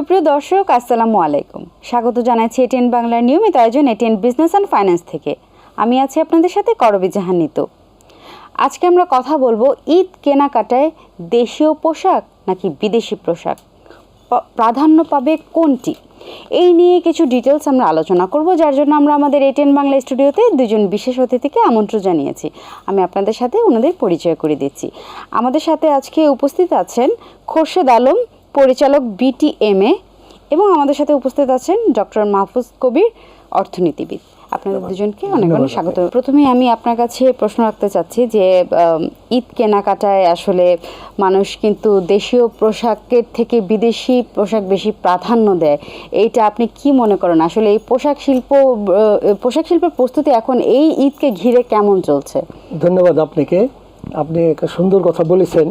সুপ্রিয় দর্শক, আসসালামু আলাইকুম। স্বাগত জানাচ্ছি এটিএন বাংলার নিয়মিত আয়োজন এটিএন বিজনেস অ্যান্ড ফাইন্যান্স থেকে। আমি আছি আপনাদের সাথে করবি জাহান নিতু। আজকে আমরা কথা বলব ঈদ কেনাকাটায় দেশীয় পোশাক নাকি বিদেশি পোশাক? প্রাধান্য পাবে কোনটি? এই নিয়ে কিছু ডিটেলস আমরা আলোচনা করব, যার জন্য আমরা আমাদের এটিএন বাংলা স্টুডিওতে দুজন বিশেষ অতিথিকে আমন্ত্রণ জানিয়েছি। আমি আপনাদের সাথে ওনাদের পরিচয় করে দিচ্ছি। আমাদের সাথে আজকে উপস্থিত আছেন খোরশেদ আলম পরিচালক বিটিএমএ এবং আমাদের সাথে উপস্থিত আছেন ডক্টর মাহফুজ কবির অর্থনীতিবিদ। আপনাদের দুজনকে অনেক অনেক স্বাগত। প্রথমে আমি আপনার কাছে প্রশ্ন রাখতে চাচ্ছি যে ঈদ কেনাকাটায় আসলে মানুষ কিন্তু দেশীয় পোশাকের থেকে বিদেশি পোশাক বেশি প্রাধান্য দেয়। এইটা আপনি কি মনে করেন? আসলে এই পোশাক শিল্প পোশাক শিল্পের প্রস্তুতি এখন এই ঈদকে ঘিরে কেমন চলছে? ধন্যবাদ আপনাকে। আপনি একটা সুন্দর কথা বলেছেন।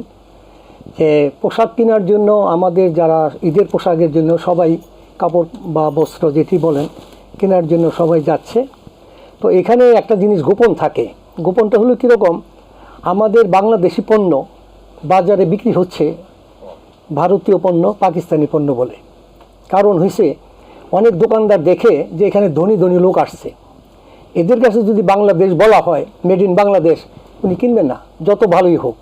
যে পোশাক কেনার জন্য আমাদের যারা ঈদের পোশাকের জন্য সবাই কাপড় বা বস্ত্র যেটি বলেন কেনার জন্য সবাই যাচ্ছে। তো এখানে একটা জিনিস গোপন থাকে। গোপনটা হলো কীরকম? আমাদের বাংলাদেশি পণ্য বাজারে বিক্রি হচ্ছে ভারতীয় পণ্য, পাকিস্তানি পণ্য বলে। কারণ হয়েছে অনেক দোকানদার দেখে যে এখানে ধনী ধনী লোক আসছে। এদের কাছে যদি বাংলাদেশ বলা হয় মেড ইন বাংলাদেশ উনি কিনবেন না, যত ভালোই হোক।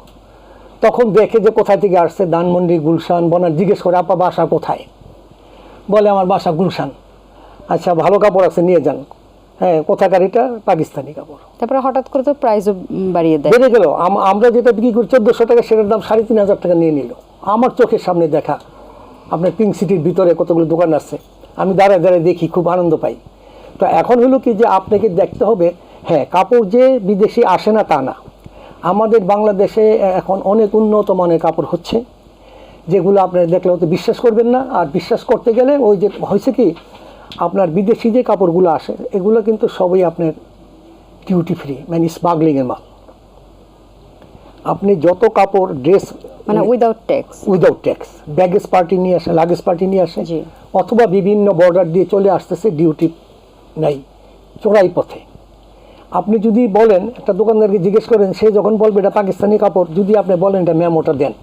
তখন দেখে যে কোথায় থেকে আসছে ধানমন্ডি গুলশান বনার জিজ্ঞেস করে আপা বাসা কোথায়? বলে আমার বাসা গুলশান। আচ্ছা ভালো কাপড় আছে নিয়ে যান। হ্যাঁ কোথাকার এটা পাকিস্তানি কাপড়। তারপরে হঠাৎ করে তো প্রাইসও বাড়িয়ে দেয়। বেড়ে গেল। আম- আমরা যেটা বিক্রি করি চোদ্দোশো টাকা সেটার দাম সাড়ে তিন হাজার টাকা নিয়ে নিল। আমার চোখের সামনে দেখা আপনার পিঙ্ক সিটির ভিতরে কতগুলো দোকান আছে। আমি দাঁড়ায় দাঁড়ায় দেখি খুব আনন্দ পাই। তো এখন হলো কি যে আপনাকে দেখতে হবে হ্যাঁ কাপড় যে বিদেশি আসে না তা না। আমাদের বাংলাদেশে এখন অনেক উন্নত মানের কাপড় হচ্ছে যেগুলো আপনার দেখলে হয়তো বিশ্বাস করবেন না। আর বিশ্বাস করতে গেলে ওই যে হয়েছে কি আপনার বিদেশি যে কাপড়গুলো আসে এগুলো কিন্তু সবই আপনার ডিউটি ফ্রি মানে স্মাগলিংয়ের মাল। আপনি যত কাপড় ড্রেস মানে without tax without tax baggage party নিয়ে আসে লাগেজ পার্টি নিয়ে আসে অথবা বিভিন্ন বর্ডার দিয়ে চলে আসতেছে ডিউটি নাই চোরাই পথে। আপনি যদি বলেন, একটা দোকানদারকে জিজ্ঞেস করেন, সে যখন বলবে এটা পাকিস্তানি কাপড়, যদি আপনি বলেন এটা মেমোটা দেন,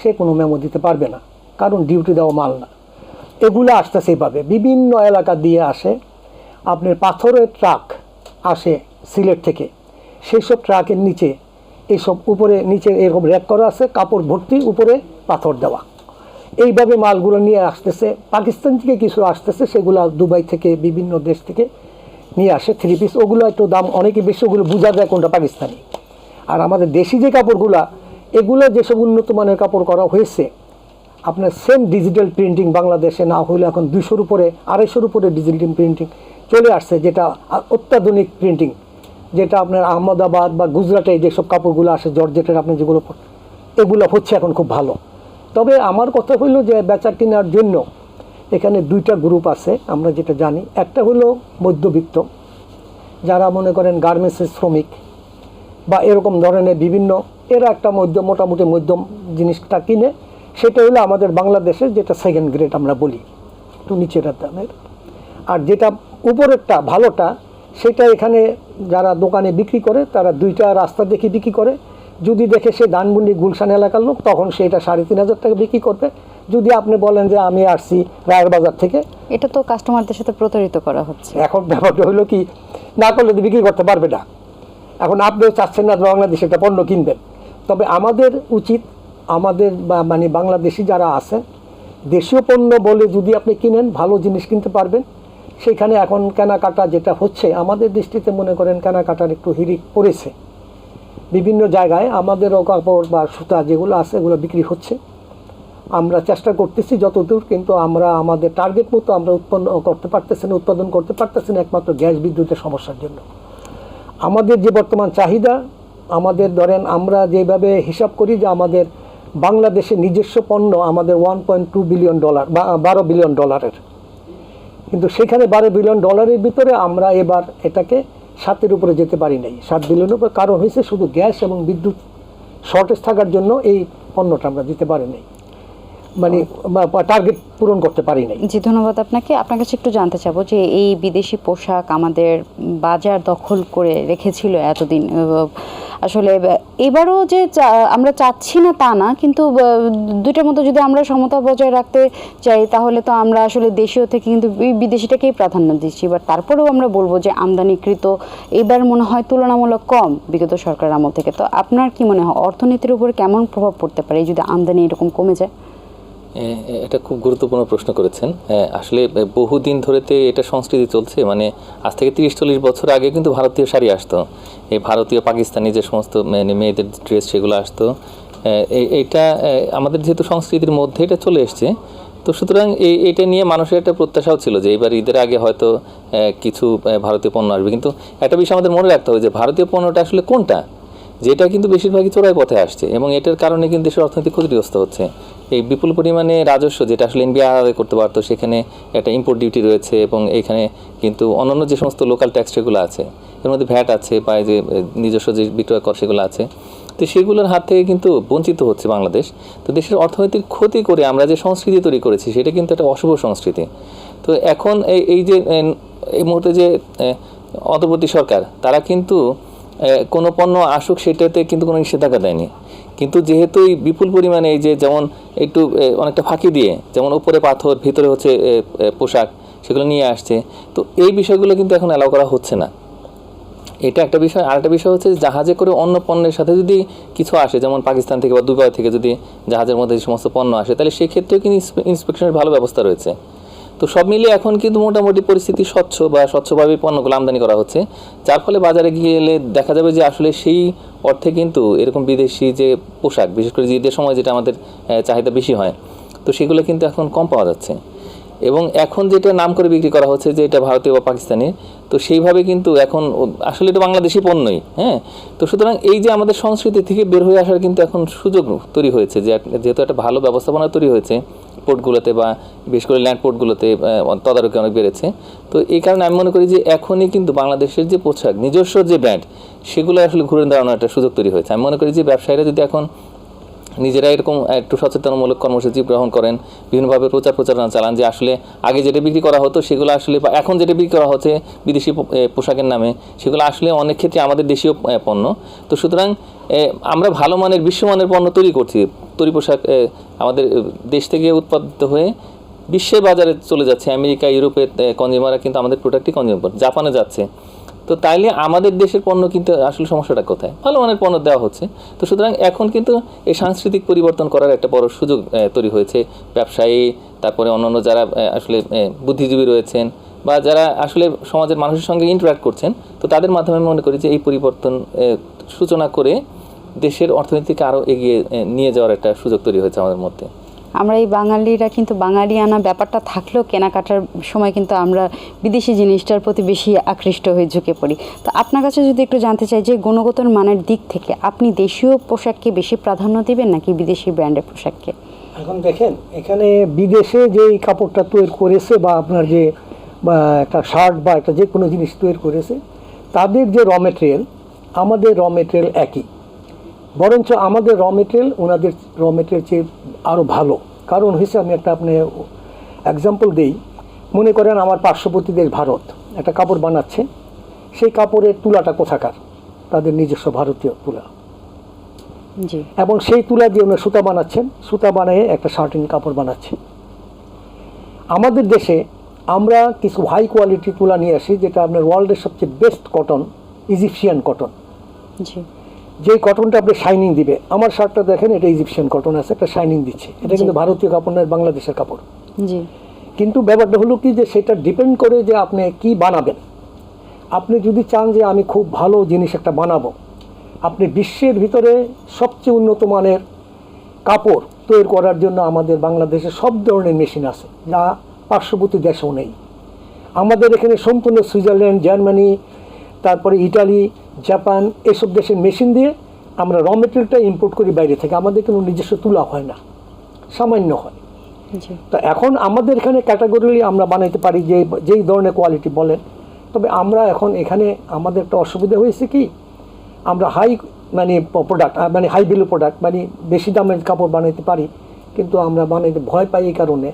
সে কোনো মেমো দিতে পারবে না, কারণ ডিউটি দেওয়া মাল না। এগুলো আসতেছে এইভাবে বিভিন্ন এলাকা দিয়ে আসে, আপনার পাথরের ট্রাক আসে সিলেট থেকে। সেই সব ট্রাকের নিচে এইসব উপরে, নিচে এরকম র্যাক করা আছে, কাপড় ভর্তি, উপরে পাথর দেওয়া। এইভাবে মালগুলো নিয়ে আসতেছে। পাকিস্তান থেকে কিছু আসতেছে, সেগুলো দুবাই থেকে, বিভিন্ন দেশ থেকে নিয়ে আসে থ্রি পিস ওগুলো একটু দাম অনেকে বেশি, ওগুলো বোঝা যায় কোনটা পাকিস্তানি। আর আমাদের দেশি যে কাপড়গুলা, এগুলো যেসব উন্নত মানের কাপড় করা হয়েছে, আপনার সেম ডিজিটাল প্রিন্টিং বাংলাদেশে না হলে এখন দুশোর উপরে, আড়াইশোর উপরে ডিজিটাল প্রিন্টিং চলে আসছে, যেটা অত্যাধুনিক প্রিন্টিং যেটা আপনার আহমদাবাদ বা গুজরাটে যেসব কাপড়গুলো আসে, জর্জেটের আপনি যেগুলো এগুলো হচ্ছে এখন খুব ভালো। তবে আমার কথা হইল যে বেচা কেনার জন্য এখানে দুইটা গ্রুপ আছে, আমরা যেটা জানি। একটা হলো মধ্যবিত্ত, যারা মনে করেন গার্মেন্টসের শ্রমিক বা এরকম ধরনের বিভিন্ন, এরা একটা মধ্য, মোটামুটি মধ্যম জিনিসটা কিনে, সেটা হলো আমাদের বাংলাদেশের যেটা সেকেন্ড গ্রেড আমরা বলি, একটু নিচের দামের আর যেটা উপরেরটা, ভালোটা, সেটা এখানে যারা দোকানে বিক্রি করে, তারা দুইটা রাস্তা দেখে বিক্রি করে। যদি দেখে সে ধানমন্ডি গুলশান এলাকার লোক, তখন সেটা সাড়ে তিন হাজার টাকা বিক্রি করবে। যদি আপনি বলেন যে আমি আসছি রায়ের বাজার থেকে এটা তো কাস্টমারদের সাথে প্রতারিত করা হচ্ছে। এখন ব্যাপারটা হলো কি না করলে তো বিক্রি করতে পারবে না। এখন আপনিও চাচ্ছেন না বাংলাদেশে একটা পণ্য কিনবেন। তবে আমাদের উচিত আমাদের মানে বাংলাদেশি যারা আছে দেশীয় পণ্য বলে যদি আপনি কিনেন ভালো জিনিস কিনতে পারবেন। সেখানে এখন কেনাকাটা যেটা হচ্ছে আমাদের দৃষ্টিতে মনে করেন কেনাকাটার একটু হিরিক পড়েছে। বিভিন্ন জায়গায় আমাদেরও কাপড় বা সুতা যেগুলো আছে এগুলো বিক্রি হচ্ছে। আমরা চেষ্টা করতেছি যতদূর, কিন্তু আমরা আমাদের টার্গেট মতো আমরা উৎপন্ন করতে পারতেছি না, উৎপাদন করতে পারতেছি না একমাত্র গ্যাস বিদ্যুতের সমস্যার জন্য। আমাদের যে বর্তমান চাহিদা, আমাদের ধরেন আমরা যেভাবে হিসাব করি যে আমাদের বাংলাদেশে নিজস্ব পণ্য আমাদের one point two billion dollar বা বারো বিলিয়ন ডলারের কিন্তু সেখানে বারো বিলিয়ন ডলারের ভিতরে আমরা এবার এটাকে সাতের উপরে যেতে পারি নাই। সাত বিলিয়নের উপরে কারণ হয়েছে শুধু গ্যাস এবং বিদ্যুৎ শর্টেজ থাকার জন্য এই পণ্যটা আমরা দিতে পারি নাই। মানে টার্গেট পূরণ করতে পারি নাই। জি, ধন্যবাদ আপনাকে। আপনার কাছে একটু জানতে চাবো যে এই বিদেশি পোশাক আমাদের বাজার দখল করে রেখেছিল এতদিন। আসলে এবারও যে আমরা চাচ্ছি না তা না, কিন্তু দুইটার মধ্যে যদি আমরা সমতা বজায় রাখতে চাই, তাহলে তো আমরা আসলে দেশীয় থেকে কিন্তু বিদেশিটাকেই প্রাধান্য দিচ্ছি। বাট তারপরেও আমরা বলব যে আমদানিকৃত, এবার মনে হয় তুলনামূলক কম বিগত সরকার আমল থেকে। তো আপনার কি মনে হয়, অর্থনীতির উপর কেমন প্রভাব পড়তে পারে? যদি আমদানি এরকম কমে যায়। এটা খুব গুরুত্বপূর্ণ প্রশ্ন করেছেন। আসলে বহুদিন ধরেতে এটা সংস্কৃতি চলছে মানে আজ থেকে তিরিশ চল্লিশ বছর আগে কিন্তু ভারতীয় শাড়ি আসতো। এই ভারতীয়, পাকিস্তানি যে সমস্ত মেয়েদের ড্রেস সেগুলো আসতো। এটা আমাদের যেহেতু সংস্কৃতির মধ্যে এটা চলে এসছে, তো সুতরাং এই এটা নিয়ে মানুষের একটা প্রত্যাশাও ছিল যে এবার ঈদের আগে হয়তো কিছু ভারতীয় পণ্য আসবে। কিন্তু একটা বিষয় আমাদের মনে রাখতে হবে যে ভারতীয় পণ্যটা আসলে কোনটা? যেটা কিন্তু বেশিরভাগই চোরাই পথে আসছে এবং এটার কারণে কিন্তু দেশের অর্থনীতি ক্ষতিগ্রস্ত হচ্ছে। এই বিপুল পরিমাণে রাজস্ব যেটা আসলে এনবিআর আদায় করতে পারতো, সেখানে একটা ইম্পোর্ট ডিউটি রয়েছে এবং এখানে কিন্তু অন্যান্য যে সমস্ত লোকাল ট্যাক্স সেগুলো আছে, এর মধ্যে ভ্যাট আছে বা যে নিজস্ব যে বিক্রয় কর সেগুলো আছে, তো সেগুলোর হাত থেকে কিন্তু বঞ্চিত হচ্ছে বাংলাদেশ। তো দেশের অর্থনীতির ক্ষতি করে আমরা যে সংস্কৃতি তৈরি করেছি, সেটা কিন্তু একটা অশুভ সংস্কৃতি। তো এখন এই এই যে এই মুহূর্তে যে অন্তর্বর্তী সরকার, তারা কিন্তু কোনো পণ্য আসুক সেটাতে কিন্তু কোনো নিষেধাজ্ঞা দেয়নি। কিন্তু যেহেতু এই বিপুল পরিমাণে এই যে যেমন একটু অনেকটা ফাঁকি দিয়ে, যেমন উপরে পাথর, ভিতরে হচ্ছে পোশাক, সেগুলো নিয়ে আসছে, তো এই বিষয়গুলো কিন্তু এখন অ্যালাউ করা হচ্ছে না। এটা একটা বিষয়। আর একটা বিষয় হচ্ছে জাহাজে করে অন্য পণ্যের সাথে যদি কিছু আসে, যেমন পাকিস্তান থেকে বা দুবাই থেকে যদি জাহাজের মধ্যে যে সমস্ত পণ্য আসে, তাহলে সেক্ষেত্রেও কিন্তু ইন্সপেকশনের ভালো ব্যবস্থা রয়েছে। তো সব মিলিয়ে এখন কিন্তু মোটামুটি পরিস্থিতি স্বচ্ছ বা স্বচ্ছভাবে পণ্যগুলো আমদানি করা হচ্ছে। যার ফলে বাজারে গিয়ে এলে দেখা যাবে যে আসলে সেই অর্থে কিন্তু এরকম বিদেশি যে পোশাক, বিশেষ করে ঈদের সময় যেটা আমাদের চাহিদা বেশি হয়, তো সেগুলো কিন্তু এখন কম পাওয়া যাচ্ছে। এবং এখন যেটা নাম করে বিক্রি করা হচ্ছে যে এটা ভারতীয় বা পাকিস্তানি তো সেইভাবে কিন্তু এখন আসলে এটা বাংলাদেশি পণ্যই হ্যাঁ? তো সুতরাং এই যে আমাদের সংস্কৃতি থেকে বের হয়ে আসার কিন্তু এখন সুযোগ তৈরি হয়েছে যে যেহেতু একটা ভালো ব্যবস্থাপনা তৈরি হয়েছে পোর্টগুলোতে বা বিশেষ করে ল্যান্ড পোর্টগুলোতে তদারকি অনেক বেড়েছে। তো এই কারণে আমি মনে করি যে এখনই কিন্তু বাংলাদেশের যে পোশাক, নিজস্ব যে ব্র্যান্ড সেগুলো আসলে ঘুরে দাঁড়ানোর একটা সুযোগ তৈরি হয়েছে। আমি মনে করি যে ব্যবসায়ীরা যদি এখন নিজেরা এরকম, একটু সচেতনমূলক কর্মসূচি গ্রহণ করেন, বিভিন্নভাবে প্রচার প্রচারণা চালান যে আসলে আগে যেটা বিক্রি করা হতো সেগুলো আসলে বা এখন যেটা বিক্রি করা হচ্ছে বিদেশি পোশাকের নামে, সেগুলো আসলে অনেক ক্ষেত্রে আমাদের দেশীয় পণ্য। তো সুতরাং আমরা ভালো মানের বিশ্বমানের পণ্য তৈরি করছি। তৈরি পোশাক আমাদের দেশ থেকে উৎপাদিত হয়ে বিশ্বের বাজারে চলে যাচ্ছে। আমেরিকা, ইউরোপের কনজিউমাররা কিন্তু আমাদের প্রোডাক্টই কনজিউম করে, জাপানে যাচ্ছে। তো তাইলে আমাদের দেশের পণ্য কিন্তু আসলে সমস্যাটা কোথায়? ভালো মানের পণ্য দেওয়া হচ্ছে। তো সুতরাং এখন কিন্তু এই সাংস্কৃতিক পরিবর্তন করার একটা বড় সুযোগ তৈরি হয়েছে। ব্যবসায়ী, তারপরে অন্যান্য যারা আসলে বুদ্ধিজীবী রয়েছেন বা যারা আসলে সমাজের মানুষের সঙ্গে ইন্টারাক্ট করছেন, তো তাদের মাধ্যমে আমি মনে করি যে এই পরিবর্তন সূচনা করে দেশের অর্থনীতিকে আরও এগিয়ে নিয়ে যাওয়ার একটা সুযোগ তৈরি হয়েছে আমাদের মধ্যে। আমরা এই বাঙালিরা কিন্তু বাঙালি আনা ব্যাপারটা থাকলেও কেনাকাটার সময় কিন্তু আমরা বিদেশি জিনিসটার প্রতি বেশি আকৃষ্ট হয়ে ঝুঁকে পড়ি। তো আপনার কাছে যদি একটু জানতে চাই যে গুণগত মানের দিক থেকে আপনি দেশীয় পোশাককে বেশি প্রাধান্য দেবেন নাকি বিদেশি ব্র্যান্ডের পোশাককে? এখন দেখেন, এখানে বিদেশে যেই কাপড়টা তৈরি করেছে বা আপনার যে একটা শার্ট বা একটা যে কোনো জিনিস তৈরি করেছে, তাদের যে র মেটেরিয়াল, আমাদের র মেটেরিয়াল একই। বরঞ্চ আমাদের র মেটেরিয়াল ওনাদের র মেটেরিয়াল চেয়ে আরও ভালো। কারণ হয়েছে আমি একটা আপনি এক্সাম্পল দেই। মনে করেন আমার পার্শ্ববর্তী দেশ ভারত একটা কাপড় বানাচ্ছে। সেই কাপড়ের তুলাটা কোথাকার? তাদের নিজস্ব ভারতীয় তুলা। জি। এবং সেই তুলা দিয়ে উনি সুতা বানাচ্ছেন। সুতা বানিয়ে একটা শার্টিন কাপড় বানাচ্ছে। আমাদের দেশে আমরা কিছু হাই কোয়ালিটি তুলা নিয়ে আসি যেটা আপনার ওয়ার্ল্ডের সবচেয়ে বেস্ট কটন ইজিপশিয়ান কটন জি। যেই কটনটা আপনি শাইনিং দিবে আমার শার্টটা দেখেন এটা ইজিপশিয়ান কটন আছে একটা শাইনিং দিচ্ছে। এটা কিন্তু ভারতীয় কাপড় নয় বাংলাদেশের কাপড়। জি। কিন্তু ব্যাপারটা হলো কি যে সেটা ডিপেন্ড করে যে আপনি কি বানাবেন। আপনি যদি চান যে আমি খুব ভালো জিনিস একটা বানাবো আপনি বিশ্বের ভিতরে সবচেয়ে উন্নত মানের কাপড় তৈরি করার জন্য আমাদের বাংলাদেশে সব ধরনের মেশিন আছে। যা পার্শ্ববর্তী দেশেও নেই। আমাদের এখানে সম্পূর্ণ সুইজারল্যান্ড জার্মানি তারপরে ইটালি জাপান এসব দেশের মেশিন দিয়ে আমরা র মেটেরিয়ালটা ইম্পোর্ট করি বাইরে থেকে। আমাদের কোনো নিজস্ব তুলা হয় না। সামান্য হয়। তো এখন আমাদের এখানে ক্যাটাগরিলি আমরা বানাইতে পারি যে যেই ধরনের কোয়ালিটি বলেন। তবে আমরা এখন এখানে আমাদের একটা অসুবিধা হয়েছে কি? আমরা হাই মানে প্রোডাক্ট মানে হাই ভ্যালু প্রোডাক্ট মানে বেশি দামের কাপড় বানাইতে পারি। কিন্তু আমরা বানাইতে ভয় পাই এই কারণে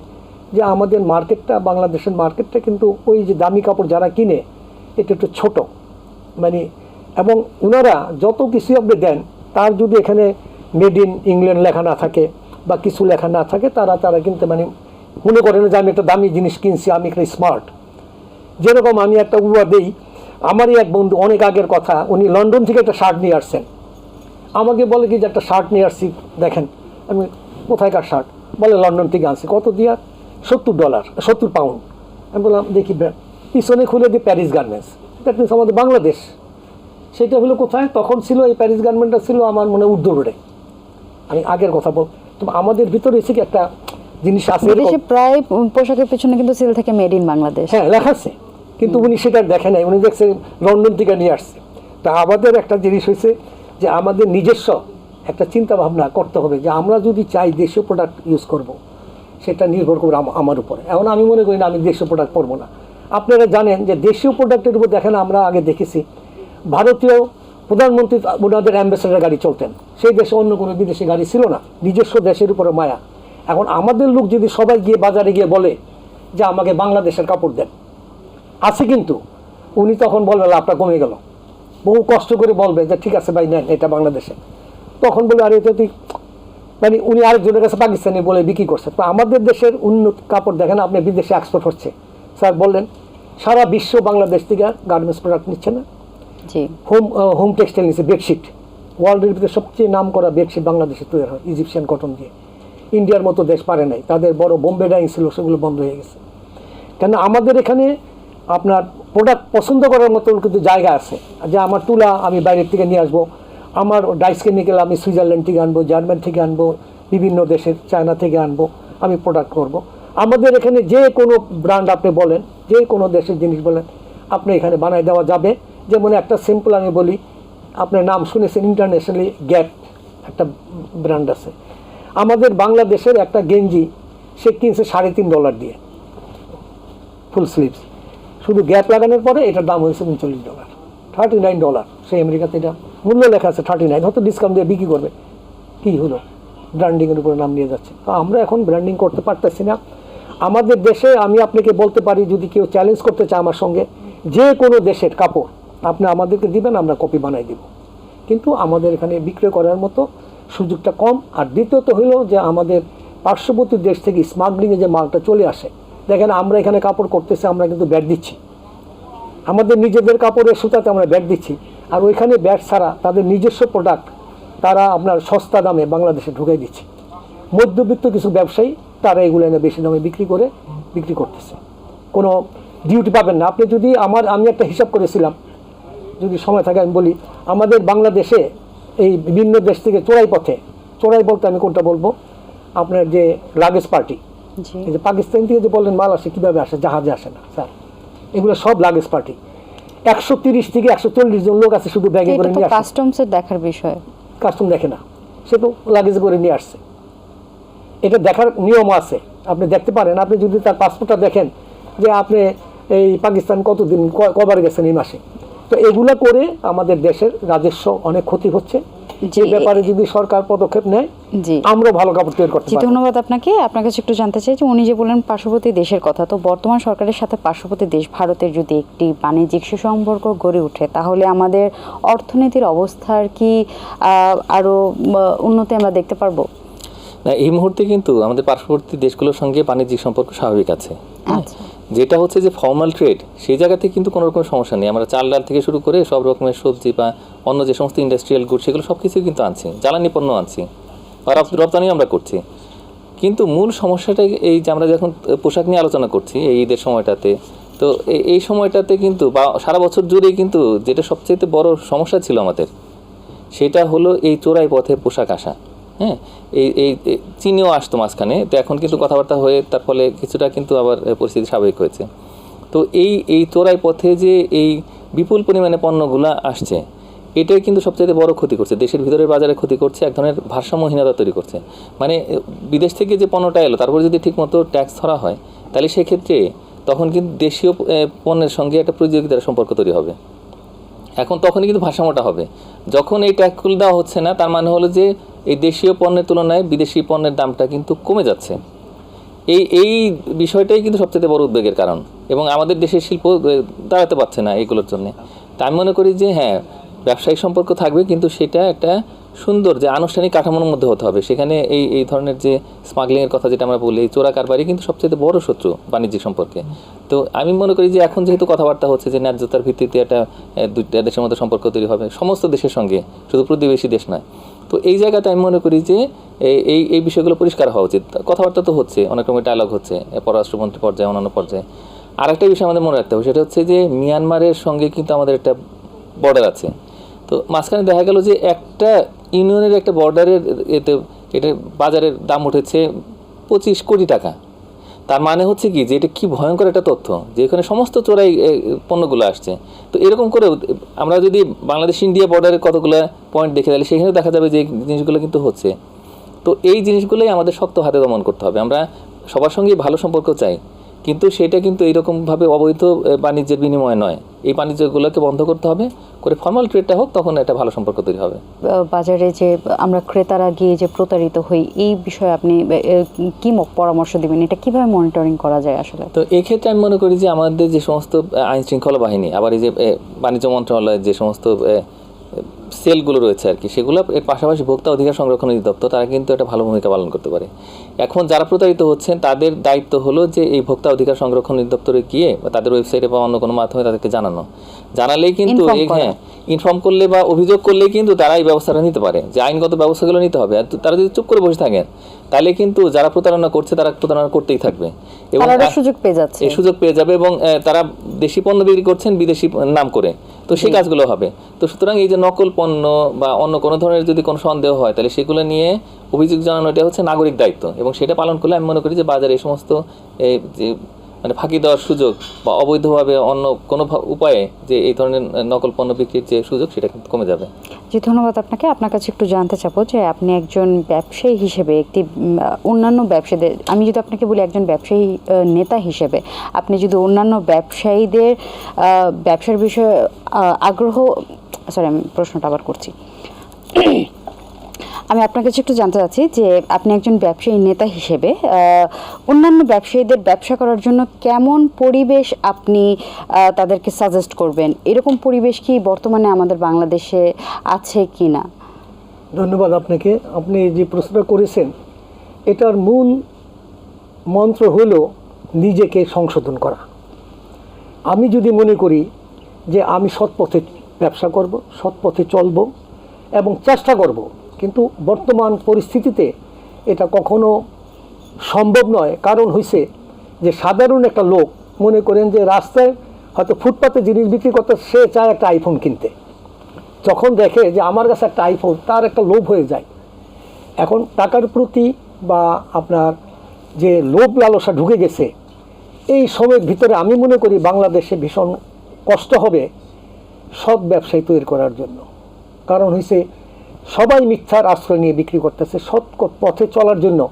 যে আমাদের মার্কেটটা বাংলাদেশের মার্কেটটা কিন্তু ওই যে দামি কাপড় যারা কিনে এটা একটু ছোট। মানে এবং ওনারা যত কিছু আপনি দেন, তার যদি এখানে মেড ইন ইংল্যান্ড লেখা না থাকে বা কিছু লেখা না থাকে, তারা তারা কিন্তু মানে মনে করেন যে আমি একটা দামি জিনিস কিনছি, আমি একটা স্মার্ট যেরকম আমি একটা উড়া দেই, আমারই এক বন্ধু, অনেক আগের কথা, উনি লন্ডন থেকে একটা শার্ট নিয়ে আসছেন। আমাকে বলে কি যে একটা শার্ট নিয়ে আসছি, দেখেন, আমি কোথায়কার শার্ট বলে, লন্ডন থেকে আনছি। কত দিয়া? সত্তর ডলার সত্তর পাউন্ড আমি বললাম, দেখি পিছনে খুলে দিই প্যারিস গার্মেন্টস দ্যাট মিনস আমাদের বাংলাদেশ। সেটা হলো কোথায়? তখন ছিল এই প্যারিস গার্মেন্টটা ছিল আমার মনে উর্দু রোডে। আমি আগের কথা বল তো আমাদের ভিতরে এসে কি একটা জিনিস আছে। বিদেশে প্রায় পোশাকের পেছনে কিন্তু সিল থেকে মেড ইন বাংলাদেশ। হ্যাঁ লেখাচ্ছে কিন্তু উনি সেটা দেখে নাই। উনি দেখছে লন্ডন থেকে নিয়ে আসছে। তা আমাদের একটা জিনিস হয়েছে যে আমাদের নিজস্ব একটা চিন্তা ভাবনা করতে হবে যে আমরা যদি চাই দেশীয় প্রোডাক্ট ইউজ করব সেটা নির্ভর করবে আমার উপরে। এখন আমি মনে করি না আমি দেশীয় প্রোডাক্ট পরবো না। আপনারা জানেন যে দেশীয় প্রোডাক্টের উপর দেখেন আমরা আগে দেখেছি। ভারতীয় প্রধানমন্ত্রী ওনাদের অ্যাম্বাসেডার গাড়ি চলতেন। সেই দেশে অন্য কোনো বিদেশি গাড়ি ছিল না। নিজস্ব দেশের উপরে মায়া। এখন আমাদের লোক যদি সবাই গিয়ে বাজারে গিয়ে বলে যে আমাকে বাংলাদেশের কাপড় দেন, আছে কিন্তু। উনি তখন বলবে, লাভটা কমে গেল। বহু কষ্ট করে বলবে যে, ঠিক আছে ভাই, নেন, এটা বাংলাদেশে। তখন বলে, আরে, এটা তুই মানে উনি আরেকজনের কাছে পাকিস্তানি বলে বিক্রি করছে। তো আমাদের দেশের উন্নত কাপড় দেখেন, আপনি বিদেশে এক্সপোর্ট হচ্ছে। স্যার বললেন সারা বিশ্ব বাংলাদেশ থেকে গার্মেন্টস প্রোডাক্ট নিচ্ছে না। হোম হোম টেক্সটাইল নিচ্ছে বেডশিট ওয়ার্ল্ডের ভিতরে সবচেয়ে নাম করা বেডশিট বাংলাদেশে তৈরি হয় ইজিপশিয়ান কটন দিয়ে। ইন্ডিয়ার মতো দেশ পারে নাই তাদের বড় বোম্বে ডাইং ছিল সেগুলো বন্ধ হয়ে গেছে। কেন আমাদের এখানে আপনার প্রোডাক্ট পছন্দ করার মতন কিন্তু জায়গা আছে। যে আমার তুলা আমি বাইরের থেকে নিয়ে আসব আমার ডাইস কেমিক্যাল আমি সুইজারল্যান্ড থেকে আনব জার্মান থেকে আনব বিভিন্ন দেশের চায়না থেকে আনব আমি প্রোডাক্ট করব। আমাদের এখানে যে কোনো ব্র্যান্ড আপনি বলেন, যে কোনো দেশের জিনিস বলেন, আপনি এখানে বানায় দেওয়া যাবে। যেমন একটা সিম্পল আমি বলি, আপনার নাম শুনেছেন ইন্টারন্যাশনালি গ্যাপ একটা ব্র্যান্ড আছে। আমাদের বাংলাদেশের একটা গেঞ্জি, সে কিনছে সাড়ে তিন ডলার দিয়ে ফুল স্লিভস শুধু গ্যাপ লাগানোর পরে এটার দাম হয়েছে উনচল্লিশ ডলার থার্টি নাইন ডলার সেই আমেরিকাতে এটা মূল্য লেখা আছে থার্টি নাইন হয়তো ডিসকাউন্ট দিয়ে বিক্রি করবে। কী হলো? ব্র্যান্ডিংয়ের উপরে নাম নিয়ে যাচ্ছে। তো আমরা এখন ব্র্যান্ডিং করতে পারতেছি না। আমাদের দেশে আমি আপনাকে বলতে পারি, যদি কেউ চ্যালেঞ্জ করতে চায় আমার সঙ্গে, যে কোনো দেশের কাপড় আপনি আমাদেরকে দিবেন, আমরা কপি বানাই দিব। কিন্তু আমাদের এখানে বিক্রয় করার মতো সুযোগটা কম। আর দ্বিতীয়ত হইল যে আমাদের পার্শ্ববর্তী দেশ থেকে স্মাগলিংয়ে যে মালটা চলে আসে, দেখেন আমরা এখানে কাপড় করতেছি, আমরা কিন্তু ব্যাট দিচ্ছি। আমাদের নিজেদের কাপড়ের সুতাতে আমরা ব্যাট দিচ্ছি। আর ওইখানে ব্যাট ছাড়া তাদের নিজস্ব প্রোডাক্ট তারা আপনার সস্তা দামে বাংলাদেশে ঢুকাই দিচ্ছে। মধ্যবিত্ত কিছু ব্যবসায়ী তারা এগুলো এনে বেশি দামে বিক্রি করে বিক্রি করতেছে। কোনো ডিউটি পাবেন না। আপনি যদি আমার আমি একটা হিসাব করেছিলাম যদি সময় থাকে আমি বলি আমাদের বাংলাদেশে এই বিভিন্ন দেশ থেকে চোরাই পথে চোরাই বলতে আমি কোনটা বলব? আপনার যে লাগেজ পার্টি এই যে পাকিস্তান থেকে যে বললেন মাল আসে কীভাবে আসে? জাহাজে আসে না স্যার। এগুলো সব লাগেজ পার্টি একশো তিরিশ থেকে একশো চল্লিশ জন লোক আছে শুধু ব্যাগে করে নিয়ে আসে। কাস্টমসের দেখার বিষয়। কাস্টম দেখে না। সে তো লাগেজ করে নিয়ে আসছে। এটা দেখার নিয়ম আছে। আপনি দেখতে পারেন আপনি যদি তার পাসপোর্টটা দেখেন যে আপনি এই পাকিস্তান কতদিন কবার গেছেন এই মাসে? তো এগুলো করে আমাদের দেশের রাজস্ব অনেক ক্ষতি হচ্ছে। যে ব্যাপারে যদি সরকার পদক্ষেপ নেয় জি। আমরা ভালো কাপড় তৈরি করতে জি পারব। ধন্যবাদ আপনাকে। আপনার কাছে একটু জানতে চাই যে উনি যে বললেন পার্শ্ববর্তী দেশের কথা তো বর্তমান সরকারের সাথে পার্শ্ববর্তী দেশ ভারতের যদি একটি বাণিজ্যিক সুসম্পর্ক গড়ে ওঠে তাহলে আমাদের অর্থনীতির অবস্থার কি আরও উন্নতি আমরা দেখতে পারব? না এই মুহূর্তে কিন্তু আমাদের পার্শ্ববর্তী দেশগুলোর সঙ্গে বাণিজ্যিক সম্পর্ক স্বাভাবিক আছে। হ্যাঁ? আচ্ছা। যেটা হচ্ছে যে ফর্মাল ট্রেড সেই জায়গাতে কিন্তু কোনো রকম সমস্যা নেই। আমরা চাল ডাল থেকে শুরু করে সব রকমের সবজি বা অন্য যে সমস্ত ইন্ডাস্ট্রিয়াল গুড সেগুলো সব কিছুই কিন্তু আনছি। জ্বালানি পণ্য আনছি। আর রপ- রপ্তানিও আমরা করছি। কিন্তু মূল সমস্যাটা এই যে আমরা যখন পোশাক নিয়ে আলোচনা করছি এই ঈদের সময়টাতে তো এই- এই সময়টাতে কিন্তু বা সারা বছর জুড়েই কিন্তু যেটা সবচেয়ে বড় সমস্যা ছিল আমাদের সেটা হলো এই চোরাই পথে পোশাক আসা। হ্যাঁ এই এই চীনেও আসতো মাঝখানে। তো এখন কিন্তু কথাবার্তা হয়ে তার ফলে কিছুটা কিন্তু আবার পরিস্থিতি স্বাভাবিক হয়েছে। তো এই এই চোরাই পথে যে এই বিপুল পরিমাণে পণ্যগুলো আসছে, এটাই কিন্তু সবচেয়ে বড় ক্ষতি করছে। দেশের ভিতরের বাজারে ক্ষতি করছে, এক ধরনের ভারসাম্যহীনতা তৈরি করছে। মানে বিদেশ থেকে যে পণ্যটা এলো তারপরে যদি ঠিকমতো ট্যাক্স ধরা হয়, তাহলে সেক্ষেত্রে তখন কিন্তু দেশীয় পণ্যের সঙ্গে একটা প্রতিযোগিতার সম্পর্ক তৈরি হবে। এখন তখনই কিন্তু ভারসাম্যটা হবে। যখন এই ট্যাক্সগুলো দেওয়া হচ্ছে না, তার মানে হলো যে এই দেশীয় পণ্যের তুলনায় বিদেশি পণ্যের দামটা কিন্তু কমে যাচ্ছে। এই এই বিষয়টাই কিন্তু সবচেয়ে বড় উদ্বেগের কারণ। এবং আমাদের দেশের শিল্প দাঁড়াতে পারছে না এগুলোর জন্য। তা আমি মনে করি যে হ্যাঁ ব্যবসায়িক সম্পর্ক থাকবে, কিন্তু সেটা একটা সুন্দর যে আনুষ্ঠানিক কাঠামোর মধ্যে হতে হবে। সেখানে এই এই ধরনের যে স্মাগলিংয়ের কথা যেটা আমরা বলি, চোরা কারবারি কিন্তু সবচেয়ে বড় শত্রু বাণিজ্যিক সম্পর্কে। তো আমি মনে করি যে এখন যেহেতু কথাবার্তা হচ্ছে যে ন্যায্যতার ভিত্তিতে একটা দুইটা দেশের মধ্যে সম্পর্ক তৈরি হবে, সমস্ত দেশের সঙ্গে, শুধু প্রতিবেশী দেশ নয়। তো এই জায়গাতে আমি মনে করি যে এই- এই বিষয়গুলো পরিষ্কার হওয়া উচিত। কথাবার্তা তো হচ্ছে, অনেক রকমের ডায়লগ হচ্ছে পররাষ্ট্রমন্ত্রী পর্যায়ে, অন্যান্য পর্যায়ে। আর একটা বিষয় আমাদের মনে রাখতে হবে, সেটা হচ্ছে যে মিয়ানমারের সঙ্গে কিন্তু আমাদের একটা বর্ডার আছে। তো মাঝখানে দেখা গেল যে একটা ইউনিয়নের একটা বর্ডারের এতে এটা বাজারের দাম উঠেছে পঁচিশ কোটি টাকা। তার মানে হচ্ছে কি যে এটা কি ভয়ঙ্কর একটা তথ্য যে এখানে সমস্ত চোরাই পণ্যগুলো আসছে। তো এরকম করে আমরা যদি বাংলাদেশ ইন্ডিয়া বর্ডারের কতগুলো পয়েন্ট দেখে তাহলে সেখানে দেখা যাবে যে জিনিসগুলো কিন্তু হচ্ছে। তো এই জিনিসগুলোই আমাদের শক্ত হাতে দমন করতে হবে। আমরা সবার সঙ্গেই ভালো সম্পর্ক চাই। কিন্তু সেটা কিন্তু এইরকমভাবে অবৈধ বাণিজ্যের বিনিময় নয়। এই বাণিজ্যগুলোকে বন্ধ করতে হবে করে ফর্মাল ট্রেডটা হোক তখন একটা ভালো সম্পর্ক তৈরি হবে। বাজারে যে আমরা ক্রেতারা গিয়ে যে প্রতারিত হই এই বিষয়ে আপনি কি পরামর্শ দিবেন? এটা কীভাবে মনিটরিং করা যায় আসলে? তো এই ক্ষেত্রে আমি মনে করি যে আমাদের যে সমস্ত আইন শৃঙ্খলা বাহিনী আবার এই যে বাণিজ্য মন্ত্রণালয়ের যে সমস্ত সেলগুলো রয়েছে আর কি সেগুলো এর পাশাপাশি ভোক্তা অধিকার সংরক্ষণ অধিদপ্তর তারা কিন্তু একটা ভালো ভূমিকা পালন করতে পারে। এখন যারা প্রতারিত হচ্ছেন তাদের দায়িত্ব হলো যে এই ভোক্তা অধিকার সংরক্ষণ অধিদপ্তরে গিয়ে বা তাদের ওয়েবসাইটে বা অন্য কোনো মাধ্যমে তাদেরকে জানানো। জানালেই কিন্তু। হ্যাঁ ইনফর্ম করলে বা অভিযোগ করলে কিন্তু তারা এই ব্যবস্থাটা নিতে পারে যে আইনগত ব্যবস্থাগুলো নিতে হবে। আর তারা যদি চুপ করে বসে থাকেন তাহলে কিন্তু যারা প্রতারণা করছে তারা প্রতারণা করতেই থাকবে। আ- সুযোগ পেয়ে যাচ্ছে। এই সুযোগ পেয়ে যাবে এবং তারা দেশি পণ্য বিক্রি করছেন বিদেশি নাম করে। তো সেই কাজগুলো হবে। তো সুতরাং এই যে নকল পণ্য বা অন্য কোনো ধরনের যদি কোনো সন্দেহ হয় তাহলে সেগুলো নিয়ে অভিযোগ জানানো এটা হচ্ছে নাগরিক দায়িত্ব। এবং সেটা পালন করলে আমি মনে করি যে বাজারে এই সমস্ত যে মানে ফাঁকি দেওয়ার সুযোগ বা অবৈধভাবে অন্য কোনো উপায়ে যে এই ধরনের নকল পণ্য বিক্রির যে সুযোগ, সেটা কিন্তু কমে যাবে। জি, ধন্যবাদ আপনাকে। আপনার কাছে একটু জানতে চাবো যে আপনি একজন ব্যবসায়ী হিসেবে, একটি অন্যান্য ব্যবসায়ীদের, আমি যদি আপনাকে বলি একজন ব্যবসায়ী নেতা হিসেবে, আপনি যদি অন্যান্য ব্যবসায়ীদের ব্যবসার বিষয়ে আগ্রহ সরি আমি প্রশ্নটা আবার করছি। আমি আপনার কাছে একটু জানতে চাচ্ছি যে আপনি একজন ব্যবসায়ী নেতা হিসেবে অন্যান্য ব্যবসায়ীদের ব্যবসা করার জন্য কেমন পরিবেশ আপনি তাদেরকে সাজেস্ট করবেন? এরকম পরিবেশ কি বর্তমানে আমাদের বাংলাদেশে আছে কি না ধন্যবাদ আপনাকে। আপনি যে প্রশ্নটা করেছেন, এটার মূল মন্ত্র হলো নিজেকে সংশোধন করা। আমি যদি মনে করি যে আমি সৎ পথে ব্যবসা করব সৎ পথে চলব এবং চেষ্টা করব কিন্তু বর্তমান পরিস্থিতিতে এটা কখনো সম্ভব নয়। কারণ হইছে যে সাধারণ একটা লোক মনে করেন যে রাস্তায় হয়তো ফুটপাতে জিনিস বিক্রি করতে সে চায় একটা আইফোন কিনতে। যখন দেখে যে আমার কাছে একটা আইফোন তার একটা লোভ হয়ে যায়। এখন টাকার প্রতি বা আপনার যে লোভ লালসা ঢুকে গেছে, এই সময়ের ভিতরে আমি মনে করি বাংলাদেশে ভীষণ কষ্ট হবে সৎ ব্যবসায়ী তৈরি করার জন্য। কারণ হয়েছে সবাই মিথ্যার আশ্রয় নিয়ে বিক্রি করতেছে সৎ পথে চলার জন্য।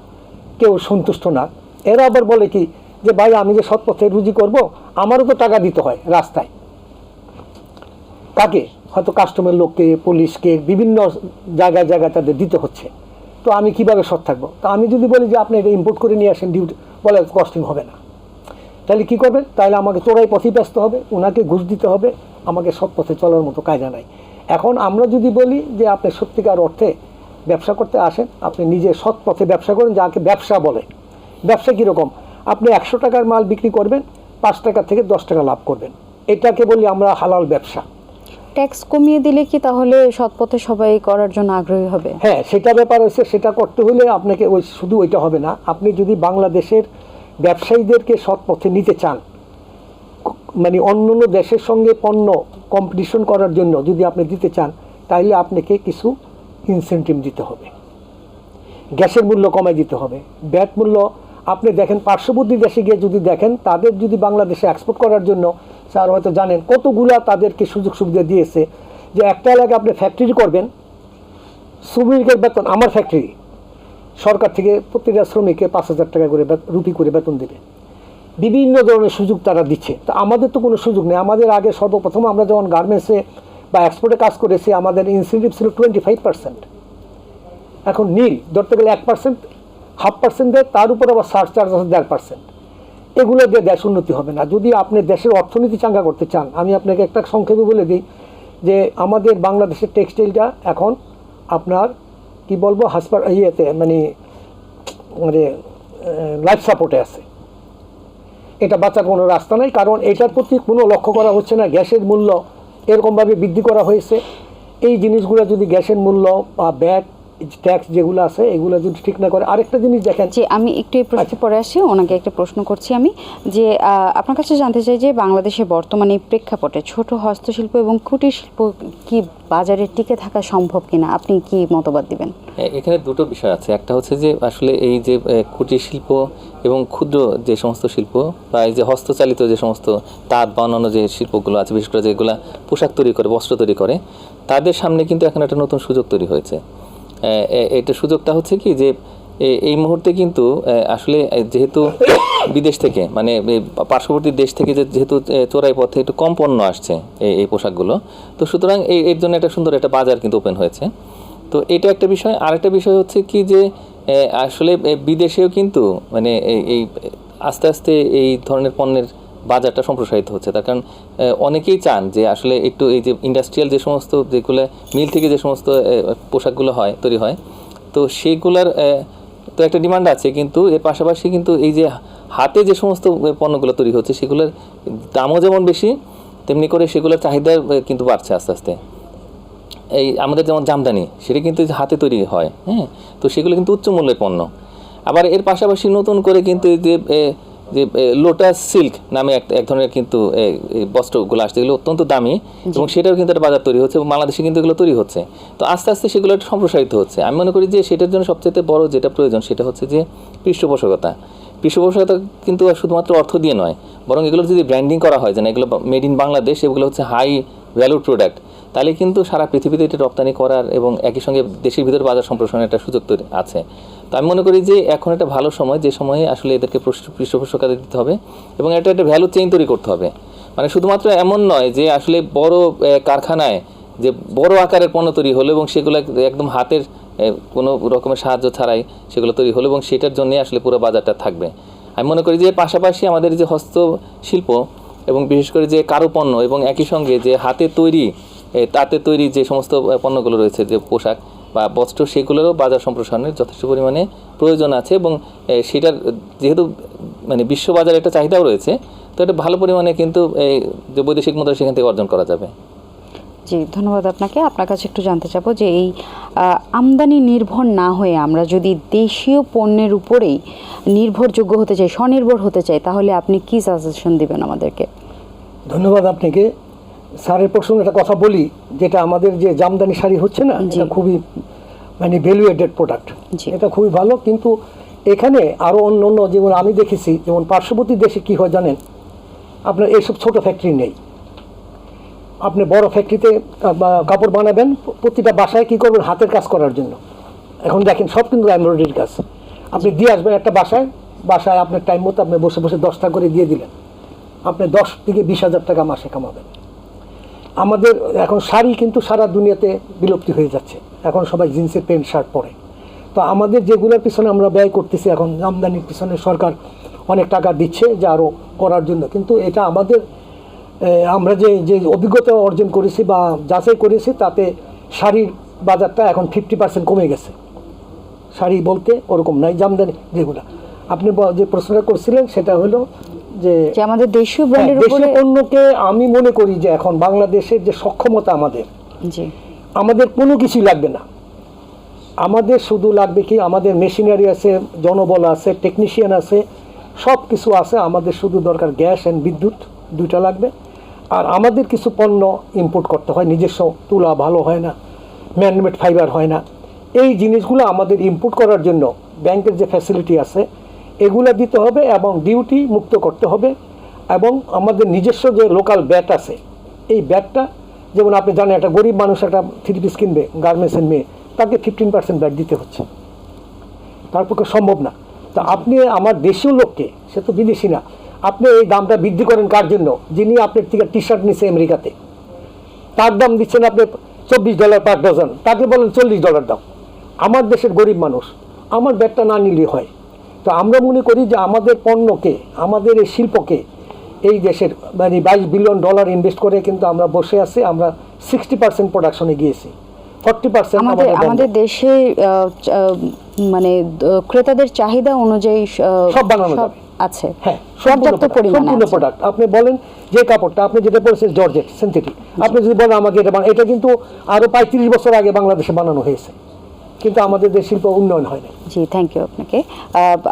কেউ সন্তুষ্ট না। এরা আবার বলে কি, যে ভাই, আমি যে সৎ পথে রুজি করব, আমারও তো টাকা দিতে হয় রাস্তায়। কাকে হয়তো কাস্টমার লোককে পুলিশকে বিভিন্ন জায়গায় জায়গায় তাদের দিতে হচ্ছে। তো আমি কীভাবে সৎ থাকব? তো আমি যদি বলি যে, আপনি এটা ইম্পোর্ট করে নিয়ে আসেন ডিউটি বলে কস্টিং হবে না। তাহলে কি করবেন? তাহলে আমাকে চোরাই পথেই ব্যস্ত হবে ওনাকে ঘুষ দিতে হবে। আমাকে সৎ পথে চলার মতো কায়দা নাই। এখন আমরা যদি বলি যে আপনি সত্যিকার অর্থে ব্যবসা করতে আসেন আপনি নিজে সৎ পথে ব্যবসা করেন যাকে ব্যবসা বলে। ব্যবসা কীরকম? আপনি একশো টাকার মাল বিক্রি করবেন পাঁচ টাকা থেকে দশ টাকা লাভ করবেন। এটাকে বলি আমরা হালাল ব্যবসা। ট্যাক্স কমিয়ে দিলে কি তাহলে সৎপথে সবাই করার জন্য আগ্রহী হবে? হ্যাঁ সেটা ব্যাপার হচ্ছে সেটা করতে হলে আপনাকে ওই শুধু ওইটা হবে না। আপনি যদি বাংলাদেশের ব্যবসায়ীদেরকে সৎ পথে নিতে চান মানে অন্য অন্য দেশের সঙ্গে পণ্য কম্পিটিশন করার জন্য যদি আপনি দিতে চান তাহলে আপনাকে কিছু ইনসেন্টিভ দিতে হবে। গ্যাসের মূল্য কমাই দিতে হবে। ব্যাট মূল্য, আপনি দেখেন পার্শ্ববর্তী দেশে গিয়ে যদি দেখেন, তাদের যদি বাংলাদেশে এক্সপোর্ট করার জন্য, স্যার হয়তো জানেন কতগুলা তাদেরকে সুযোগ সুবিধা দিয়েছে। যে একটা এলাকায় আপনি ফ্যাক্টরি করবেন, শ্রমিকের বেতন, আমার ফ্যাক্টরি সরকার থেকে প্রত্যেকটা শ্রমিককে পাঁচ হাজার টাকা করে রুপি করে বেতন দেবে। বিভিন্ন ধরনের সুযোগ তারা দিচ্ছে। তা আমাদের তো কোনো সুযোগ নেই। আমাদের আগে সর্বপ্রথম আমরা যখন গার্মেন্টসে বা এক্সপোর্টে কাজ করেছি, আমাদের ইনসেন্টিভ ছিল টোয়েন্টি ফাইভ পার্সেন্ট এখন নীল, ধরতে গেলে এক পার্সেন্ট হাফ পার্সেন্ট দেয়, তার উপর আবার সার্চ চার্জ আছে দেড় পার্সেন্ট এগুলো দিয়ে দেশ উন্নতি হবে না। যদি আপনি দেশের অর্থনীতি চাঙ্গা করতে চান, আমি আপনাকে একটা সংক্ষেপে বলে দিই যে আমাদের বাংলাদেশের টেক্সটাইলটা এখন আপনার, কি বলব, হাসপাতাল ইয়েতে মানে মানে লাইফ সাপোর্টে আছে। এটা বাঁচার কোনো রাস্তা নাই, কারণ এটার প্রতি কোনো লক্ষ্য করা হচ্ছে না। গ্যাসের মূল্য এরকমভাবে বৃদ্ধি করা হয়েছে। এই জিনিসগুলো যদি গ্যাসের মূল্য বা ব্যাট ট্যাক্স যেগুলো আছে এগুলো যদি ঠিক না করে আরেকটা জিনিস দেখেন। যে আমি একটু এই প্রশ্নে পরে আসি ওনাকে একটা প্রশ্ন করছি আমি যে আপনার কাছে জানতে চাই যে বাংলাদেশে বর্তমানে প্রেক্ষাপটে ছোট হস্তশিল্প এবং কুটির শিল্প কি বাজারে টিকে থাকা সম্ভব কিনা? আপনি কি মতবাদ দিবেন? এখানে দুটো বিষয় আছে। একটা হচ্ছে যে আসলে এই যে কুটির শিল্প এবং ক্ষুদ্র যে সমস্ত শিল্প বা এই যে হস্তচালিত যে সমস্ত তাঁত বানানো যে শিল্পগুলো আছে বিশেষ করে যেগুলো পোশাক তৈরি করে বস্ত্র তৈরি করে তাদের সামনে কিন্তু এখন একটা নতুন সুযোগ তৈরি হয়েছে। এটা সুযোগটা হচ্ছে কি যে এই মুহূর্তে কিন্তু আসলে যেহেতু বিদেশ থেকে মানে পার্শ্ববর্তী দেশ থেকে যেহেতু চোরাই পথে একটু কম পণ্য আসছে এই এই পোশাকগুলো। তো সুতরাং এর জন্য একটা সুন্দর একটা বাজার কিন্তু ওপেন হয়েছে। তো এটা একটা বিষয়। আরেকটা বিষয় হচ্ছে কি যে আসলে বিদেশেও কিন্তু মানে এই, আস্তে আস্তে এই ধরনের পণ্যের বাজারটা সম্প্রসারিত হচ্ছে। তার কারণ অনেকেই চান যে আসলে একটু এই যে ইন্ডাস্ট্রিয়াল যে সমস্ত যেগুলো মিল থেকে যে সমস্ত পোশাকগুলো হয়, তৈরি হয়, তো সেগুলোর তো একটা ডিমান্ড আছে, কিন্তু এর পাশাপাশি কিন্তু এই যে হাতে যে সমস্ত পণ্যগুলো তৈরি হচ্ছে, সেগুলোর দামও যেমন বেশি, তেমনি করে সেগুলোর চাহিদা কিন্তু বাড়ছে আস্তে আস্তে। এই আমাদের যেমন জামদানি, সেটা কিন্তু হাতে তৈরি হয় হ্যাঁ? তো সেগুলো কিন্তু উচ্চ মূল্যের পণ্য। আবার এর পাশাপাশি নতুন করে কিন্তু এই যে যে লোটাস সিল্ক নামে এক এক ধরনের কিন্তু বস্ত্রগুলো আসছে। এগুলো অত্যন্ত দামি এবং সেটাও কিন্তু একটা বাজার তৈরি হচ্ছে এবং বাংলাদেশে কিন্তু এগুলো তৈরি হচ্ছে। তো আস্তে আস্তে সেগুলো একটু সম্প্রসারিত হচ্ছে। আমি মনে করি যে সেটার জন্য সবচেয়ে বড় যেটা প্রয়োজন সেটা হচ্ছে যে পৃষ্ঠপোষকতা। পৃষ্ঠপোষকতা কিন্তু শুধুমাত্র অর্থ দিয়ে নয় বরং এগুলো যদি ব্র্যান্ডিং করা হয় যেন এগুলো মেড ইন বাংলাদেশ এগুলো হচ্ছে হাই ভ্যালুড প্রোডাক্ট তাহলে কিন্তু সারা পৃথিবীতে এটা রপ্তানি করার এবং একই সঙ্গে দেশের ভিতরে বাজার সম্প্রসারণের একটা সুযোগ তৈরি আছে। তো আমি মনে করি যে এখন একটা ভালো সময়, যে সময়ে আসলে এদেরকে পৃষ্ঠ- পৃষ্ঠপোষকতা দিতে হবে এবং এটা একটা ভ্যালু চেইন তৈরি করতে হবে। মানে শুধুমাত্র এমন নয় যে আসলে বড় কারখানায় যে বড় আকারের পণ্য তৈরি হলো এবং সেগুলো একদম হাতের কোনো রকমের সাহায্য ছাড়াই সেগুলো তৈরি হলো এবং সেটার জন্যে আসলে পুরো বাজারটা থাকবে। আমি মনে করি যে পাশাপাশি আমাদের যে হস্তশিল্প এবং বিশেষ করে যে কারু পণ্য এবং একই সঙ্গে যে হাতে তৈরি তাতে তৈরি যে সমস্ত পণ্যগুলো রয়েছে যে পোশাক বা বস্ত্র সেগুলোরও বাজার সম্প্রসারণের যথেষ্ট পরিমাণে প্রয়োজন আছে এবং সেটার যেহেতু মানে বিশ্ববাজারে একটা চাহিদাও রয়েছে তো এটা ভালো পরিমাণে কিন্তু এই যে বৈদেশিক মুদ্রা সেখান থেকে অর্জন করা যাবে। জি ধন্যবাদ আপনাকে। আপনার কাছে একটু জানতে চাবো যে এই আমদানি নির্ভর না হয়ে আমরা যদি দেশীয় পণ্যের উপরেই নির্ভরযোগ্য হতে চাই স্বনির্ভর হতে চাই তাহলে আপনি কি সাজেশন দিবেন আমাদেরকে? ধন্যবাদ আপনাকে। স্যারের প্রসঙ্গে একটা কথা বলি যেটা আমাদের যে জামদানি শাড়ি হচ্ছে না এটা খুবই মানে ভ্যালুয়েটেড প্রোডাক্ট জি। এটা খুবই ভালো কিন্তু এখানে আরও অন্য অন্য যেমন আমি দেখেছি যেমন পার্শ্ববর্তী দেশে কী হয় জানেন? আপনার এইসব ছোট ফ্যাক্টরি নেই। আপনি বড় ফ্যাক্টরিতে কাপড় বানাবেন প্রতিটা বাসায় কী করবেন? হাতের কাজ করার জন্য। এখন দেখেন সব কিন্তু এমব্রয়ডারির কাজ। আপনি দিয়ে আসবেন একটা বাসায় বাসায় আপনার টাইম মতো আপনি বসে বসে দশটা করে দিয়ে দিলেন। আপনি দশ থেকে বিশ হাজার টাকা মাসে কামাবেন। আমাদের এখন শাড়ি কিন্তু সারা দুনিয়াতে বিলুপ্তি হয়ে যাচ্ছে। এখন সবাই জিন্সের প্যান্ট, শার্ট পরে। তো আমাদের যেগুলোর পিছনে আমরা ব্যয় করতেছি, এখন আমদানির পিছনে সরকার অনেক টাকা দিচ্ছে যে আরও করার জন্য। কিন্তু এটা আমাদের আমরা যে যে অভিজ্ঞতা অর্জন করেছি বা যাচাই করেছি, তাতে শাড়ির বাজারটা এখন ফিফটি পার্সেন্ট কমে গেছে। শাড়ি বলতে ওরকম নাই জামদানি যেগুলো। আপনি যে প্রশ্নটা করছিলেন, সেটা হলো যে আমাদের দেশীয় ব্র্যান্ডের উপরে পণ্যকে আমি মনে করি যে এখন বাংলাদেশের যে সক্ষমতা আমাদের জি। আমাদের কোনো কিছুই লাগবে না। আমাদের শুধু লাগবে কি আমাদের মেশিনারি আছে জনবল আছে টেকনিশিয়ান আছে সব কিছু আছে আমাদের শুধু দরকার গ্যাস অ্যান্ড বিদ্যুৎ দুইটা লাগবে। আর আমাদের কিছু পণ্য ইম্পোর্ট করতে হয় নিজস্ব তুলা ভালো হয় না ম্যানমেড ফাইবার হয় না। এই জিনিসগুলো আমাদের ইম্পোর্ট করার জন্য ব্যাংকের যে ফ্যাসিলিটি আছে এগুলো দিতে হবে এবং ডিউটি মুক্ত করতে হবে এবং আমাদের নিজস্ব যে লোকাল ব্যাট আছে, এই ব্যাটটা যেমন আপনি জানেন একটা গরিব মানুষ একটা থ্রি পিস কিনবে গার্মেন্টসের মেয়ে, তাকে ফিফটিন পার্সেন্ট ব্যাট দিতে হচ্ছে। তার পক্ষে সম্ভব না। তা আপনি আমার দেশীয় লোককে, সে তো বিদেশি না, আপনি এই দামটা বৃদ্ধি করেন কার জন্য? যিনি আপনার থেকে টি শার্ট নিচ্ছে আমেরিকাতে। তার দাম দিচ্ছেন আপনি চব্বিশ ডলার পার ডজন তাকে বলেন চল্লিশ ডলার দাম আমার দেশের গরিব মানুষ, আমার ব্যাগটা না নিলেই হয়। তো আমরা মনে করি যে আমাদের পণ্যকে আমাদের এই শিল্পকে এই দেশের মানে বাইশ বিলিয়ন ডলার ইনভেস্ট করে কিন্তু আমরা বসে আছি আমরা সিক্সটি পার্সেন্ট প্রোডাকশনে গিয়েছি। ফর্টি পার্সেন্ট আমাদের আমাদের দেশে মানে ক্রেতাদের চাহিদা অনুযায়ী সব বানানো যাবে। আছে। হ্যাঁ পর্যাপ্ত পরিমাণে সম্পূর্ণ প্রোডাক্ট আপনি বলেন যে কাপড়টা আপনি যেটা পড়েছেন জর্জেট সিনথেটিক আপনি যদি বলেন আমাকে এটা এটা কিন্তু আরও পঁয়ত্রিশ বছর আগে বাংলাদেশে বানানো হয়েছে। কিন্তু আমাদের দেশ শিল্প উন্নয়ন হয় না জি থ্যাংক ইউ আপনাকে।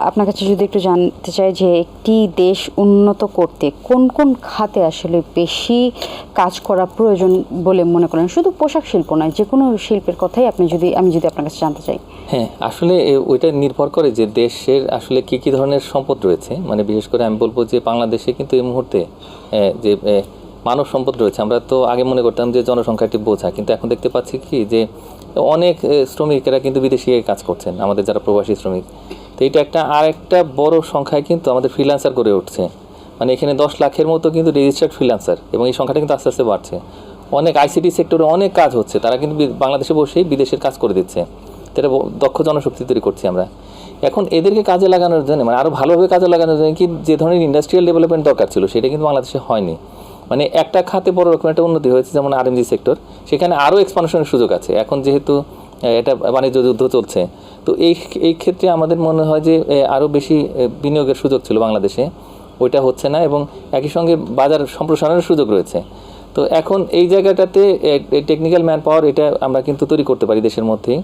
আপনার কাছে যদি একটু জানতে চাই যে একটি দেশ উন্নত করতে কোন কোন খাতে আসলে বেশি কাজ করা প্রয়োজন বলে মনে করেন? শুধু পোশাক শিল্প নয় যে কোনো শিল্পের কথাই আপনি যদি আমি যদি আপনার কাছে জানতে চাই। হ্যাঁ আসলে ওইটা নির্ভর করে যে দেশের আসলে কি কি ধরনের সম্পদ রয়েছে। মানে বিশেষ করে আমি বলব যে বাংলাদেশে কিন্তু এই মুহূর্তে যে মানব সম্পদ রয়েছে। আমরা তো আগে মনে করতাম যে জনসংখ্যাটি বোঝা কিন্তু এখন দেখতে পাচ্ছি কি যে অনেক শ্রমিকেরা কিন্তু বিদেশে কাজ করছেন, আমাদের যারা প্রবাসী শ্রমিক। তো এটা একটা আর একটা বড় সংখ্যায় কিন্তু আমাদের ফ্রিল্যান্সার গড়ে উঠছে। মানে এখানে দশ লাখের মতো কিন্তু রেজিস্টার্ড ফ্রিল্যান্সার এবং এই সংখ্যাটা কিন্তু আস্তে আস্তে বাড়ছে। অনেক আইসিটি সেক্টরে অনেক কাজ হচ্ছে, তারা কিন্তু বাংলাদেশে বসেই বিদেশের কাজ করে দিচ্ছে। এটা দক্ষ জনশক্তি তৈরি করছি আমরা। এখন এদেরকে কাজে লাগানোর জন্য মানে আরও ভালোভাবে কাজে লাগানোর জন্য কি যে ধরনের ইন্ডাস্ট্রিয়াল ডেভেলপমেন্ট দরকার ছিল, সেটা কিন্তু বাংলাদেশে হয়নি। মানে একটা খাতে বড় রকম একটা উন্নতি হয়েছে, যেমন আরএমজি সেক্টর সেখানে আরও এক্সপানশনের সুযোগ আছে। এখন যেহেতু এটা বাণিজ্য যুদ্ধ চলছে। তো এই এই ক্ষেত্রে আমাদের মনে হয় যে আরও বেশি বিনিয়োগের সুযোগ ছিল বাংলাদেশে। ওইটা হচ্ছে না এবং একই সঙ্গে বাজার সম্প্রসারণের সুযোগ রয়েছে। তো এখন এই জায়গাটাতে টেকনিক্যাল ম্যান পাওয়ার এটা আমরা কিন্তু তৈরি করতে পারি দেশের মধ্যেই।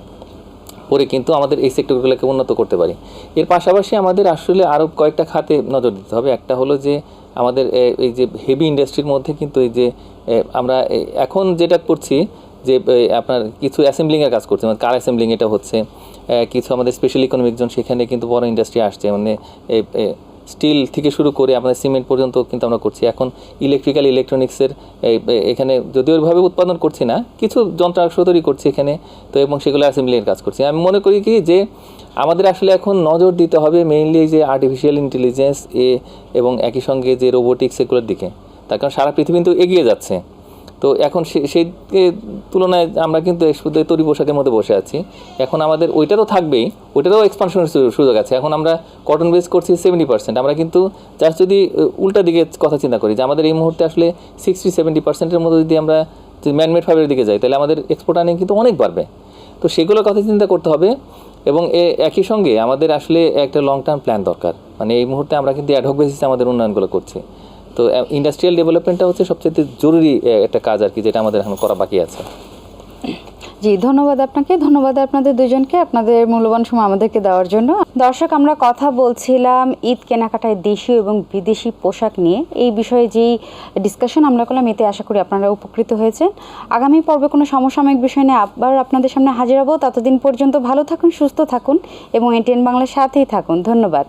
করে কিন্তু আমাদের এই সেক্টরগুলোকে উন্নত করতে পারি। এর পাশাপাশি আমাদের আসলে আরও কয়েকটা খাতে নজর দিতে হবে। একটা হলো যে, আমাদের এই যে হেভি ইন্ডাস্ট্রির মধ্যে কিন্তু এই যে আমরা এখন যেটা করছি যে আপনার কিছু অ্যাসেম্বলিংয়ের কাজ করছে। মানে কার অ্যাসেম্বলিং এটা হচ্ছে। কিছু আমাদের স্পেশাল ইকোনমিক জোন সেখানে কিন্তু বড় ইন্ডাস্ট্রি আসছে। মানে স্টিল থেকে শুরু করে আমাদের সিমেন্ট পর্যন্ত কিন্তু আমরা করছি। এখন ইলেকট্রিক্যাল ইলেকট্রনিক্সের এখানে যদিও ওইভাবে উৎপাদন করছি না, কিছু যন্ত্রাংশ তৈরি করছি এখানে, তো এবং সেগুলো অ্যাসেম্বলির কাজ করছি। আমি মনে করি কি যে আমাদের আসলে এখন নজর দিতে হবে মেইনলি যে আর্টিফিশিয়াল ইন্টেলিজেন্স এ এবং একই সঙ্গে যে রোবোটিক্স এগুলোর দিকে। তার কারণ সারা পৃথিবী কিন্তু এগিয়ে যাচ্ছে। তো এখন সেই তুলনায় আমরা কিন্তু তরি পোশাকের মধ্যে বসে আছি। এখন আমাদের ওইটা তো থাকবেই, ওইটারও এক্সপানশনের সুযোগ আছে। এখন আমরা কটন বেস করছি সেভেন্টি পার্সেন্ট আমরা কিন্তু জাস্ট যদি উল্টা দিকে কথা চিন্তা করি, যে আমাদের এই মুহূর্তে আসলে সিক্সটি সেভেন্টি পার্সেন্টের মতো যদি আমরা ম্যানমেড ফাইবারের দিকে যাই, তাহলে আমাদের এক্সপোর্ট আর্নিং কিন্তু অনেক বাড়বে। তো সেগুলোর কথা চিন্তা করতে হবে এবং এ, একই সঙ্গে আমাদের আসলে একটা লং টার্ম প্ল্যান দরকার। মানে এই মুহূর্তে আমরা কিন্তু অ্যাডহক বেসিসে আমাদের উন্নয়নগুলো করছি। তো ইন্ডাস্ট্রিয়াল ডেভেলপমেন্টটা হচ্ছে সবচেয়ে জরুরি একটা কাজ আর কি, যেটা আমাদের এখন করা বাকি আছে। জি, ধন্যবাদ আপনাকে। ধন্যবাদ আপনাদের দুজনকে, আপনাদের মূল্যবান সময় আমাদেরকে দেওয়ার জন্য। দর্শক, আমরা কথা বলছিলাম ঈদ কেনাকাটায় দেশীয় এবং বিদেশি পোশাক নিয়ে। এই বিষয়ে যেই ডিসকাশন আমরা করলাম, এতে আশা করি আপনারা উপকৃত হয়েছেন। আগামী পর্বে কোনো সমসাময়িক বিষয় নিয়ে আবার আপনাদের সামনে হাজির হব। ততদিন পর্যন্ত ভালো থাকুন, সুস্থ থাকুন এবং এটিএন বাংলার সাথেই থাকুন। ধন্যবাদ।